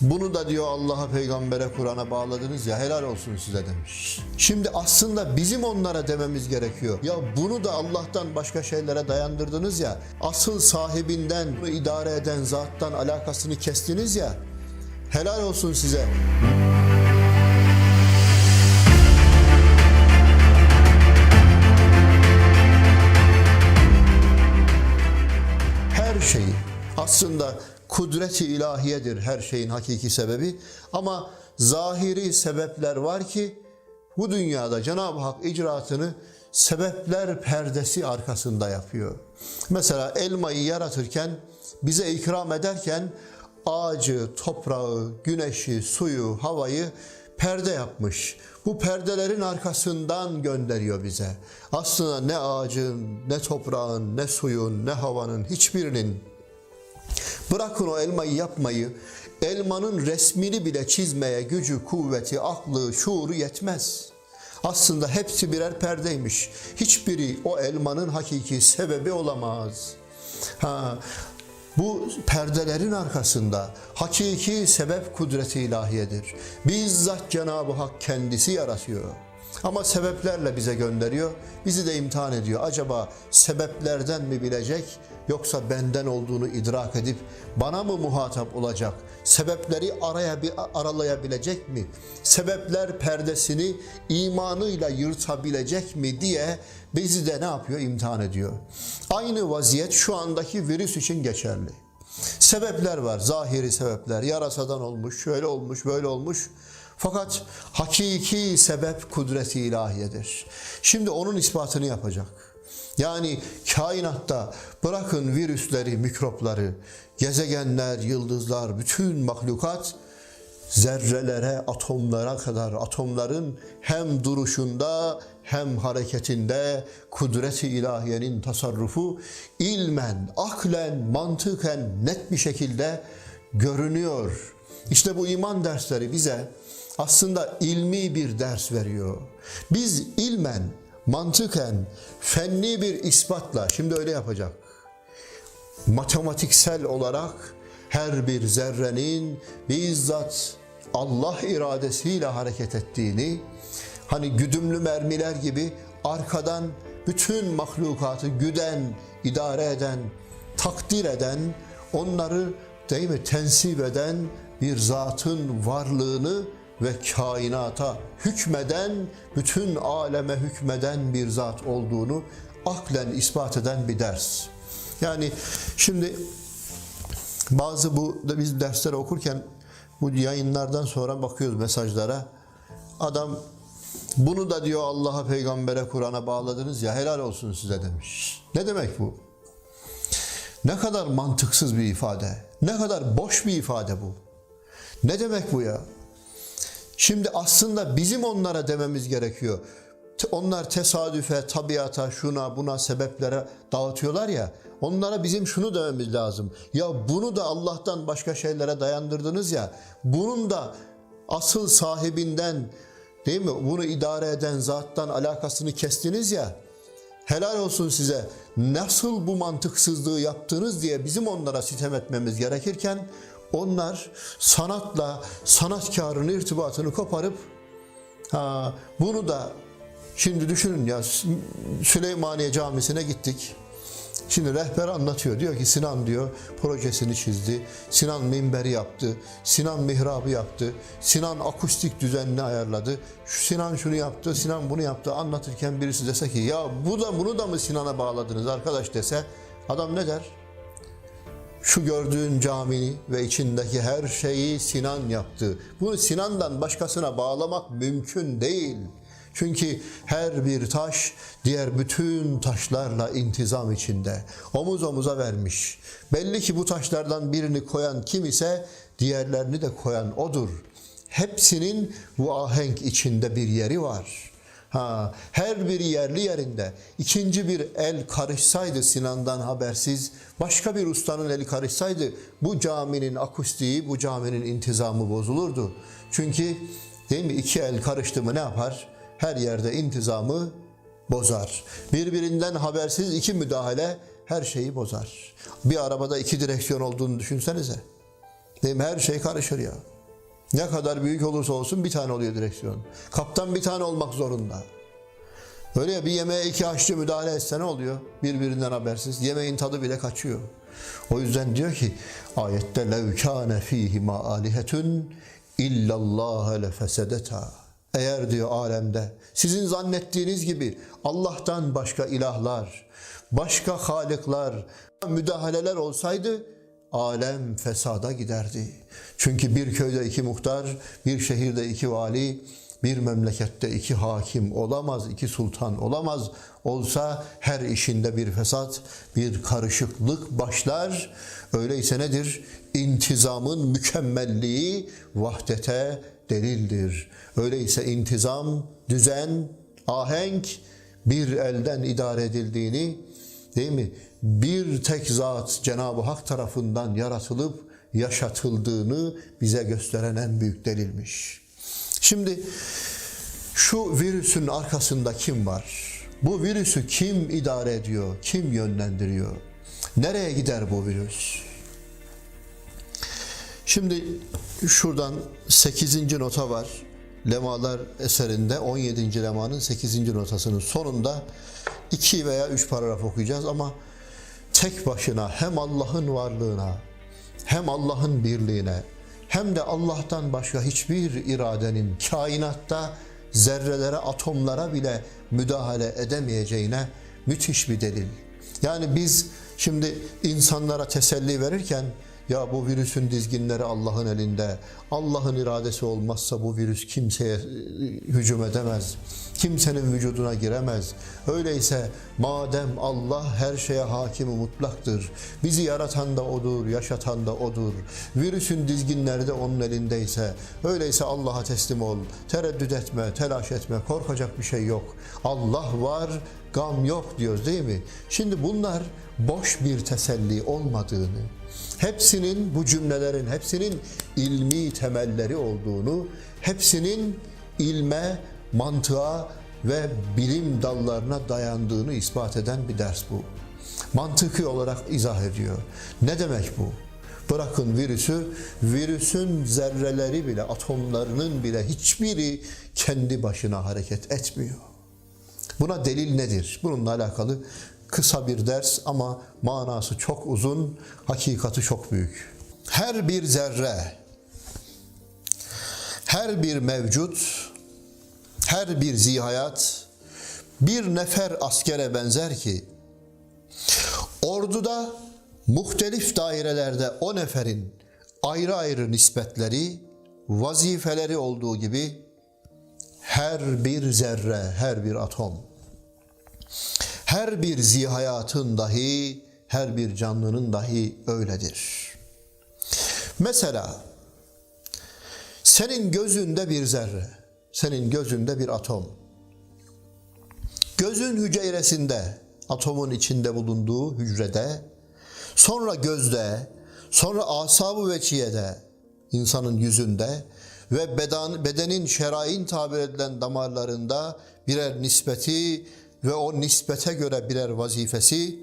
Bunu da diyor Allah'a, peygambere, Kur'an'a bağladınız ya helal olsun size demiş. Şimdi aslında bizim onlara dememiz gerekiyor. Ya bunu da Allah'tan başka şeylere dayandırdınız ya. Asıl sahibinden, idare eden zattan alakasını kestiniz ya. Helal olsun size. her şeyi aslında kudreti ilahiyedir her şeyin hakiki sebebi ama zahiri sebepler var ki bu dünyada Cenab-ı Hak icraatını sebepler perdesi arkasında yapıyor. Mesela elmayı yaratırken bize ikram ederken ağacı, toprağı, güneşi, suyu, havayı perde yapmış. Bu perdelerin arkasından gönderiyor bize. Aslında ne ağacın, ne toprağın, ne suyun, ne havanın hiçbirinin Bırakın o elmayı yapmayı, elmanın resmini bile çizmeye gücü, kuvveti, aklı, şuuru yetmez. Aslında hepsi birer perdeymiş. Hiçbiri o elmanın hakiki sebebi olamaz. Ha, bu perdelerin arkasında hakiki sebep kudreti ilahiyedir. Bizzat Cenab-ı Hak kendisi yaratıyor. Ama sebeplerle bize gönderiyor. Bizi de imtihan ediyor. Acaba sebeplerden mi bilecek yoksa benden olduğunu idrak edip bana mı muhatap olacak? Sebepleri araya aralayabilecek mi? Sebepler perdesini imanıyla yırtabilecek mi diye bizi de ne yapıyor? İmtihan ediyor. Aynı vaziyet şu andaki virüs için geçerli. Sebepler var, zahiri sebepler. Yarasadan olmuş, şöyle olmuş, böyle olmuş. Fakat hakiki sebep kudreti ilahiyedir. Şimdi onun ispatını yapacak. Yani kainatta bırakın virüsleri, mikropları, gezegenler, yıldızlar, bütün mahlukat zerrelere, atomlara kadar atomların hem duruşunda hem hareketinde kudret-i ilahiyenin tasarrufu ilmen, aklen, mantıken net bir şekilde görünüyor. İşte bu iman dersleri bize aslında ilmi bir ders veriyor. Biz ilmen, mantıken, fenni bir ispatla, şimdi öyle yapacak. Matematiksel olarak her bir zerrenin bizzat Allah iradesiyle hareket ettiğini, hani güdümlü mermiler gibi arkadan bütün mahlukatı güden, idare eden, takdir eden, onları değil mi tensip eden bir zatın varlığını ve kainata hükmeden, bütün aleme hükmeden bir zat olduğunu aklen ispat eden bir ders. Yani şimdi bazı bu da biz dersleri okurken bu yayınlardan sonra bakıyoruz mesajlara. Adam bunu da diyor Allah'a, peygambere, Kur'an'a bağladınız ya helal olsun size demiş. Ne demek bu? Ne kadar mantıksız bir ifade. Ne kadar boş bir ifade bu. Ne demek bu ya? Şimdi aslında bizim onlara dememiz gerekiyor. Onlar tesadüfe, tabiata, şuna, buna, sebeplere dağıtıyorlar ya. Onlara bizim şunu dememiz lazım. Ya bunu da Allah'tan başka şeylere dayandırdınız ya. Bunun da asıl sahibinden değil mi? Bunu idare eden zattan alakasını kestiniz ya. Helal olsun size. Nasıl bu mantıksızlığı yaptınız diye bizim onlara sitem etmemiz gerekirken onlar sanatla sanatkarın irtibatını koparıp ha, bunu da şimdi düşünün ya Süleymaniye Camisi'ne gittik. Şimdi rehber anlatıyor. Diyor ki Sinan diyor projesini çizdi. Sinan minberi yaptı. Sinan mihrabı yaptı. Sinan akustik düzenini ayarladı. Şu Sinan şunu yaptı. Sinan bunu yaptı. Anlatırken birisi dese ki ya bu da bunu da mı Sinan'a bağladınız arkadaş dese adam ne der? Şu gördüğün camini ve içindeki her şeyi Sinan yaptı. Bunu Sinan'dan başkasına bağlamak mümkün değil. Çünkü her bir taş diğer bütün taşlarla intizam içinde. Omuz omuza vermiş. Belli ki bu taşlardan birini koyan kim ise diğerlerini de koyan odur. Hepsinin bu ahenk içinde bir yeri var. Ha, her biri yerli yerinde. İkinci bir el karışsaydı Sinan'dan habersiz, başka bir ustanın eli karışsaydı bu caminin akustiği, bu caminin intizamı bozulurdu. Çünkü değil mi iki el karıştı mı ne yapar? Her yerde intizamı bozar. Birbirinden habersiz iki müdahale her şeyi bozar. Bir arabada iki direksiyon olduğunu düşünsenize. Değil mi? Her şey karışır ya. Ne kadar büyük olursa olsun bir tane oluyor direksiyon. Kaptan bir tane olmak zorunda. Öyle ya bir yemeğe iki aşçı müdahale etse ne oluyor? Birbirinden habersiz. Yemeğin tadı bile kaçıyor. O yüzden diyor ki ayette lev kâne fîhimâ âlihetun illallâhe lefesedeta. Eğer diyor alemde sizin zannettiğiniz gibi Allah'tan başka ilahlar, başka halikler, müdahaleler olsaydı alem fesada giderdi. Çünkü bir köyde iki muhtar, bir şehirde iki vali, bir memlekette iki hakim olamaz, iki sultan olamaz. Olsa her işinde bir fesat, bir karışıklık başlar. Öyleyse nedir? İntizamın mükemmelliği vahdete delildir. Öyleyse intizam, düzen, ahenk bir elden idare edildiğini değil mi? Bir tek zat Cenab-ı Hak tarafından yaratılıp yaşatıldığını bize gösteren en büyük delilmiş. Şimdi şu virüsün arkasında kim var? Bu virüsü kim idare ediyor? Kim yönlendiriyor? Nereye gider bu virüs? Şimdi şuradan 8. nota var. Lemalar eserinde 17. lemanın 8. notasının sonunda 2 veya 3 paragraf okuyacağız ama tek başına hem Allah'ın varlığına hem Allah'ın birliğine hem de Allah'tan başka hiçbir iradenin kainatta zerrelere, atomlara bile müdahale edemeyeceğine müthiş bir delil. Yani biz şimdi insanlara teselli verirken ya bu virüsün dizginleri Allah'ın elinde. Allah'ın iradesi olmazsa bu virüs kimseye e, hücum edemez. Kimsenin vücuduna giremez. Öyleyse madem Allah her şeye hakimi mutlaktır. Bizi yaratan da odur, yaşatan da odur. Virüsün dizginleri de onun elindeyse. Öyleyse Allah'a teslim ol. Tereddüt etme, telaş etme. Korkacak bir şey yok. Allah var, gam yok diyoruz değil mi? Şimdi bunlar boş bir teselli olmadığını, hepsinin bu cümlelerin hepsinin ilmi temelleri olduğunu, hepsinin ilme, mantığa ve bilim dallarına dayandığını ispat eden bir ders bu. Mantıki olarak izah ediyor. Ne demek bu? Bırakın virüsü, virüsün zerreleri bile, atomlarının bile hiçbiri kendi başına hareket etmiyor. Buna delil nedir? Bununla alakalı kısa bir ders ama manası çok uzun, hakikati çok büyük. Her bir zerre, her bir mevcut, her bir zihayat bir nefer askere benzer ki orduda muhtelif dairelerde o neferin ayrı ayrı nispetleri, vazifeleri olduğu gibi her bir zerre, her bir atom, her bir zihayatın dahi, her bir canlının dahi öyledir. Mesela senin gözünde bir zerre, senin gözünde bir atom. Gözün hücresinde, atomun içinde bulunduğu hücrede, sonra gözde, sonra asabı veçiyede, insanın yüzünde ve beden, bedenin şerain tabir edilen damarlarında birer nispeti ve o nispete göre birer vazifesi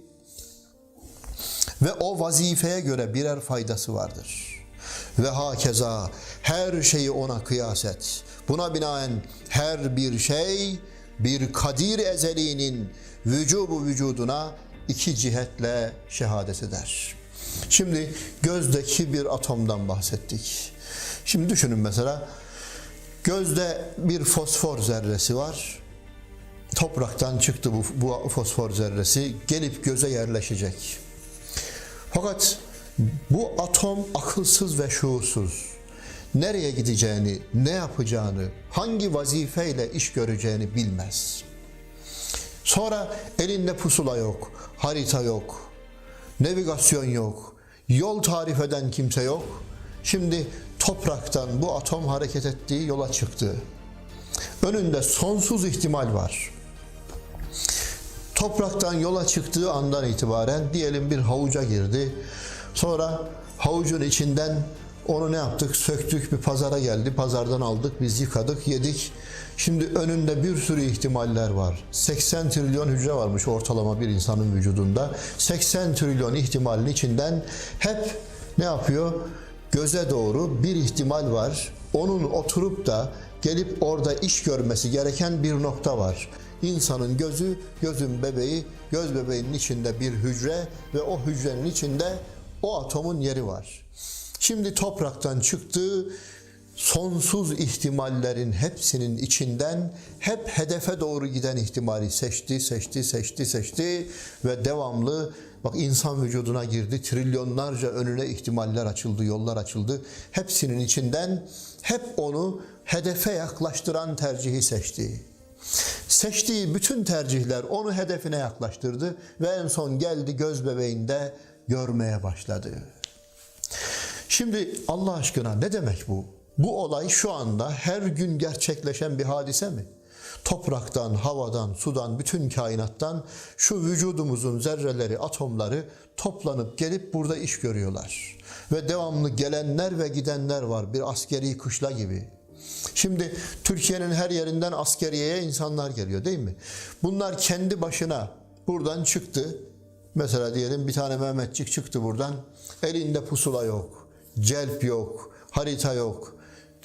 ve o vazifeye göre birer faydası vardır. Ve hakeza her şeyi ona kıyas et. Buna binaen her bir şey bir kadir ezeliğinin vücubu vücuduna iki cihetle şehadet eder. Şimdi gözdeki bir atomdan bahsettik. Şimdi düşünün mesela gözde bir fosfor zerresi var. Topraktan çıktı bu, bu fosfor zerresi gelip göze yerleşecek. Fakat bu atom akılsız ve şuursuz. Nereye gideceğini, ne yapacağını, hangi vazifeyle iş göreceğini bilmez. Sonra elinde pusula yok, harita yok, navigasyon yok, yol tarif eden kimse yok. Şimdi topraktan bu atom hareket ettiği yola çıktı. Önünde sonsuz ihtimal var. Topraktan yola çıktığı andan itibaren diyelim bir havuca girdi. Sonra havucun içinden onu ne yaptık? Söktük bir pazara geldi. Pazardan aldık, biz yıkadık, yedik. Şimdi önünde bir sürü ihtimaller var. 80 trilyon hücre varmış ortalama bir insanın vücudunda. 80 trilyon ihtimalin içinden hep ne yapıyor? göze doğru bir ihtimal var. Onun oturup da gelip orada iş görmesi gereken bir nokta var. İnsanın gözü, gözün bebeği, göz bebeğinin içinde bir hücre ve o hücrenin içinde o atomun yeri var. Şimdi topraktan çıktığı sonsuz ihtimallerin hepsinin içinden hep hedefe doğru giden ihtimali seçti, seçti, seçti, seçti ve devamlı bak insan vücuduna girdi. Trilyonlarca önüne ihtimaller açıldı, yollar açıldı. Hepsinin içinden hep onu hedefe yaklaştıran tercihi seçti. Seçtiği bütün tercihler onu hedefine yaklaştırdı ve en son geldi göz bebeğinde görmeye başladı. Şimdi Allah aşkına ne demek bu? Bu olay şu anda her gün gerçekleşen bir hadise mi? Topraktan, havadan, sudan, bütün kainattan şu vücudumuzun zerreleri, atomları toplanıp gelip burada iş görüyorlar. Ve devamlı gelenler ve gidenler var bir askeri kışla gibi. Şimdi Türkiye'nin her yerinden askeriyeye insanlar geliyor değil mi? Bunlar kendi başına buradan çıktı. Mesela diyelim bir tane Mehmetçik çıktı buradan. Elinde pusula yok, celp yok, harita yok,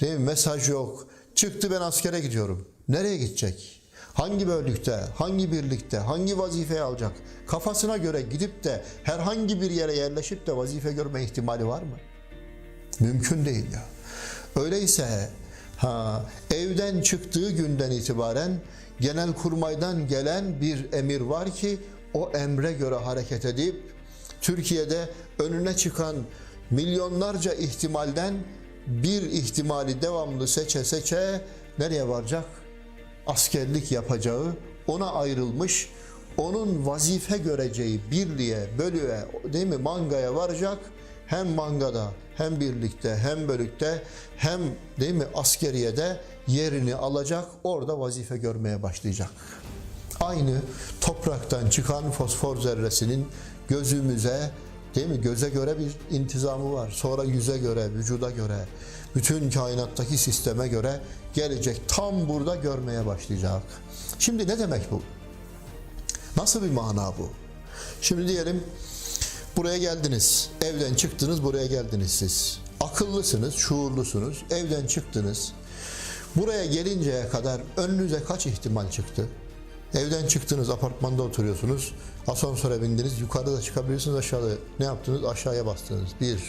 değil mi? mesaj yok. Çıktı ben askere gidiyorum. Nereye gidecek? Hangi bölükte, hangi birlikte, hangi vazifeyi alacak? Kafasına göre gidip de herhangi bir yere yerleşip de vazife görme ihtimali var mı? Mümkün değil ya. Öyleyse ha evden çıktığı günden itibaren genel kurmaydan gelen bir emir var ki o emre göre hareket edip Türkiye'de önüne çıkan milyonlarca ihtimalden bir ihtimali devamlı seçe seçe nereye varacak? Askerlik yapacağı, ona ayrılmış, onun vazife göreceği birliğe, bölüğe, değil mi mangaya varacak hem mangada hem birlikte hem bölükte hem değil mi askeriyede yerini alacak orada vazife görmeye başlayacak. Aynı topraktan çıkan fosfor zerresinin gözümüze değil mi göze göre bir intizamı var. Sonra yüze göre, vücuda göre, bütün kainattaki sisteme göre gelecek. Tam burada görmeye başlayacak. Şimdi ne demek bu? Nasıl bir mana bu? Şimdi diyelim Buraya geldiniz. Evden çıktınız, buraya geldiniz siz. Akıllısınız, şuurlusunuz. Evden çıktınız. Buraya gelinceye kadar önünüze kaç ihtimal çıktı? Evden çıktınız, apartmanda oturuyorsunuz. Asansöre bindiniz, yukarıda çıkabilirsiniz aşağıda. Ne yaptınız? Aşağıya bastınız. Bir.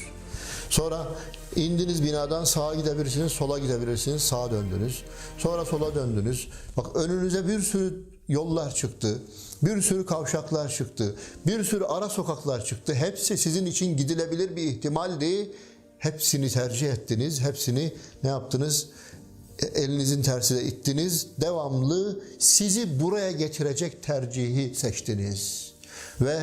Sonra indiniz binadan sağa gidebilirsiniz, sola gidebilirsiniz, sağa döndünüz. Sonra sola döndünüz. Bak önünüze bir sürü yollar çıktı. Bir sürü kavşaklar çıktı. Bir sürü ara sokaklar çıktı. Hepsi sizin için gidilebilir bir ihtimaldi. Hepsini tercih ettiniz. Hepsini ne yaptınız? E, Elinizin tersiyle ittiniz. Devamlı sizi buraya getirecek tercihi seçtiniz. Ve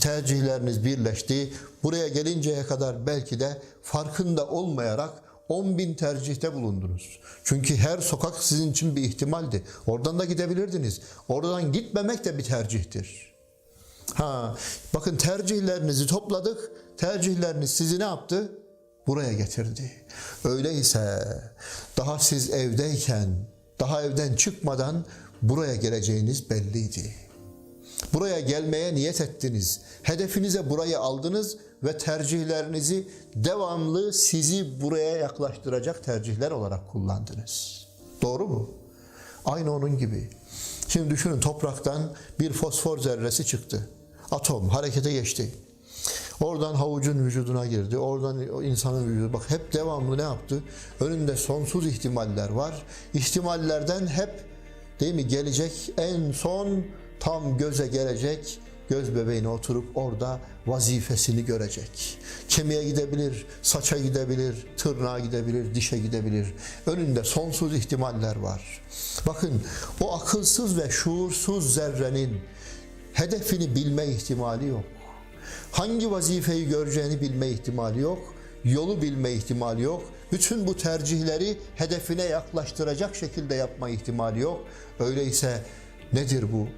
tercihleriniz birleşti. Buraya gelinceye kadar belki de farkında olmayarak 10 bin tercihte bulundunuz. Çünkü her sokak sizin için bir ihtimaldi. Oradan da gidebilirdiniz. Oradan gitmemek de bir tercihtir. Ha, bakın tercihlerinizi topladık. Tercihleriniz sizi ne yaptı? Buraya getirdi. Öyleyse daha siz evdeyken, daha evden çıkmadan buraya geleceğiniz belliydi. Buraya gelmeye niyet ettiniz. Hedefinize burayı aldınız ve tercihlerinizi devamlı sizi buraya yaklaştıracak tercihler olarak kullandınız. Doğru mu? Aynı onun gibi. Şimdi düşünün topraktan bir fosfor zerresi çıktı. Atom harekete geçti. Oradan havucun vücuduna girdi. Oradan insanın vücudu. Bak hep devamlı ne yaptı? Önünde sonsuz ihtimaller var. İhtimallerden hep değil mi gelecek en son tam göze gelecek göz bebeğine oturup orada vazifesini görecek. Kemiğe gidebilir, saça gidebilir, tırnağa gidebilir, dişe gidebilir. Önünde sonsuz ihtimaller var. Bakın o akılsız ve şuursuz zerrenin hedefini bilme ihtimali yok. Hangi vazifeyi göreceğini bilme ihtimali yok. Yolu bilme ihtimali yok. Bütün bu tercihleri hedefine yaklaştıracak şekilde yapma ihtimali yok. Öyleyse nedir bu?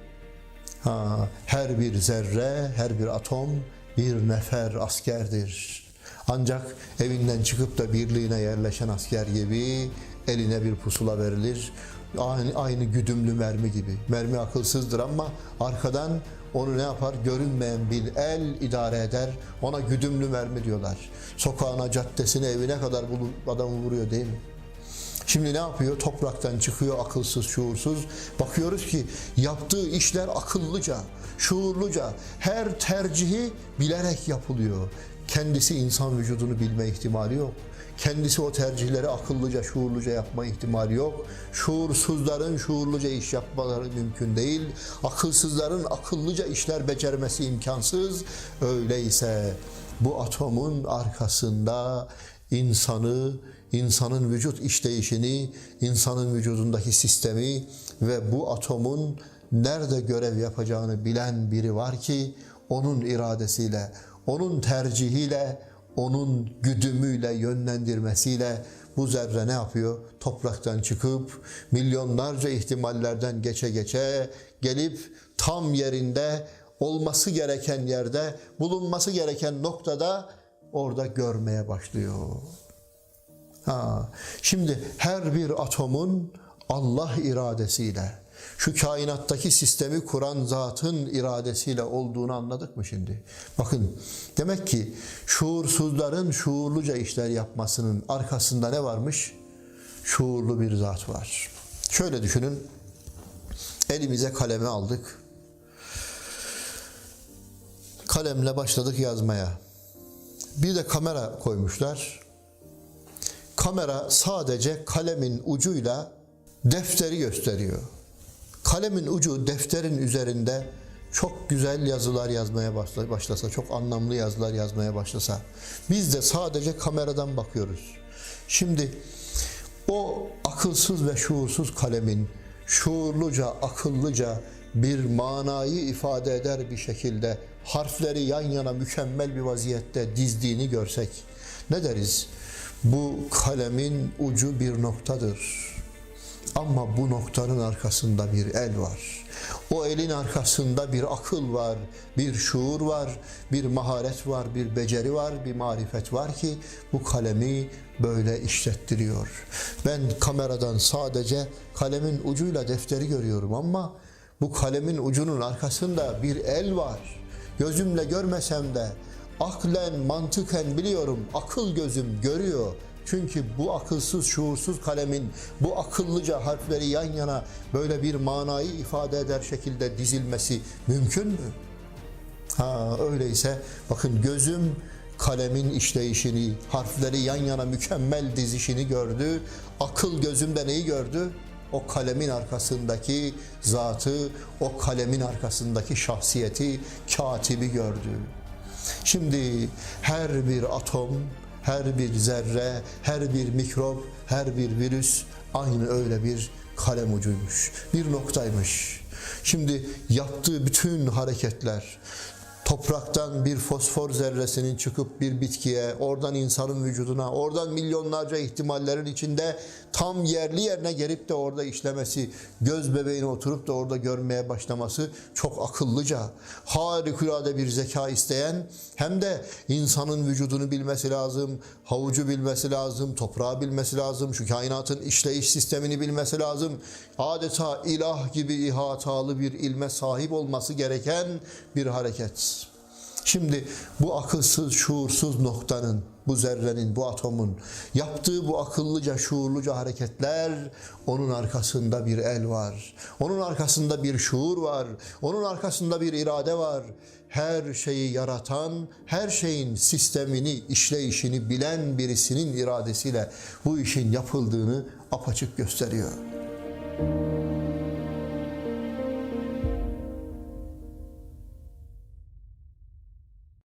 Ha, her bir zerre, her bir atom bir nefer askerdir. Ancak evinden çıkıp da birliğine yerleşen asker gibi eline bir pusula verilir. Aynı, aynı güdümlü mermi gibi. Mermi akılsızdır ama arkadan onu ne yapar? Görünmeyen bir el idare eder. Ona güdümlü mermi diyorlar. Sokağına, caddesine, evine kadar bulup adamı vuruyor değil mi? Şimdi ne yapıyor? Topraktan çıkıyor akılsız, şuursuz. Bakıyoruz ki yaptığı işler akıllıca, şuurluca. Her tercihi bilerek yapılıyor. Kendisi insan vücudunu bilme ihtimali yok. Kendisi o tercihleri akıllıca, şuurluca yapma ihtimali yok. Şuursuzların şuurluca iş yapmaları mümkün değil. Akılsızların akıllıca işler becermesi imkansız. Öyleyse bu atomun arkasında insanı, insanın vücut işleyişini, insanın vücudundaki sistemi ve bu atomun nerede görev yapacağını bilen biri var ki onun iradesiyle, onun tercihiyle, onun güdümüyle, yönlendirmesiyle bu zerre ne yapıyor? Topraktan çıkıp milyonlarca ihtimallerden geçe geçe gelip tam yerinde olması gereken yerde, bulunması gereken noktada orada görmeye başlıyor. Ha, şimdi her bir atomun Allah iradesiyle, şu kainattaki sistemi kuran zatın iradesiyle olduğunu anladık mı şimdi? Bakın demek ki şuursuzların şuurluca işler yapmasının arkasında ne varmış? Şuurlu bir zat var. Şöyle düşünün. Elimize kalemi aldık. Kalemle başladık yazmaya. Bir de kamera koymuşlar. Kamera sadece kalemin ucuyla defteri gösteriyor. Kalemin ucu defterin üzerinde çok güzel yazılar yazmaya başla- başlasa, çok anlamlı yazılar yazmaya başlasa, biz de sadece kameradan bakıyoruz. Şimdi o akılsız ve şuursuz kalemin şuurluca, akıllıca bir manayı ifade eder bir şekilde harfleri yan yana mükemmel bir vaziyette dizdiğini görsek ne deriz? Bu kalemin ucu bir noktadır. Ama bu noktanın arkasında bir el var. O elin arkasında bir akıl var, bir şuur var, bir maharet var, bir beceri var, bir marifet var ki bu kalemi böyle işlettiriyor. Ben kameradan sadece kalemin ucuyla defteri görüyorum ama bu kalemin ucunun arkasında bir el var. Gözümle görmesem de aklen, mantıken biliyorum. Akıl gözüm görüyor. Çünkü bu akılsız, şuursuz kalemin bu akıllıca harfleri yan yana böyle bir manayı ifade eder şekilde dizilmesi mümkün mü? Ha öyleyse bakın gözüm kalemin işleyişini, harfleri yan yana mükemmel dizişini gördü. Akıl gözümde neyi gördü? O kalemin arkasındaki zatı, o kalemin arkasındaki şahsiyeti, katibi gördü. Şimdi her bir atom, her bir zerre, her bir mikrop, her bir virüs aynı öyle bir kalem ucuymuş. Bir noktaymış. Şimdi yaptığı bütün hareketler topraktan bir fosfor zerresinin çıkıp bir bitkiye, oradan insanın vücuduna, oradan milyonlarca ihtimallerin içinde tam yerli yerine gelip de orada işlemesi, göz bebeğine oturup da orada görmeye başlaması çok akıllıca, harikulade bir zeka isteyen hem de insanın vücudunu bilmesi lazım, havucu bilmesi lazım, toprağı bilmesi lazım, şu kainatın işleyiş sistemini bilmesi lazım. Adeta ilah gibi ihatalı bir ilme sahip olması gereken bir hareket. Şimdi bu akılsız, şuursuz noktanın, bu zerrenin, bu atomun yaptığı bu akıllıca, şuurluca hareketler onun arkasında bir el var. Onun arkasında bir şuur var. Onun arkasında bir irade var. Her şeyi yaratan, her şeyin sistemini, işleyişini bilen birisinin iradesiyle bu işin yapıldığını apaçık gösteriyor.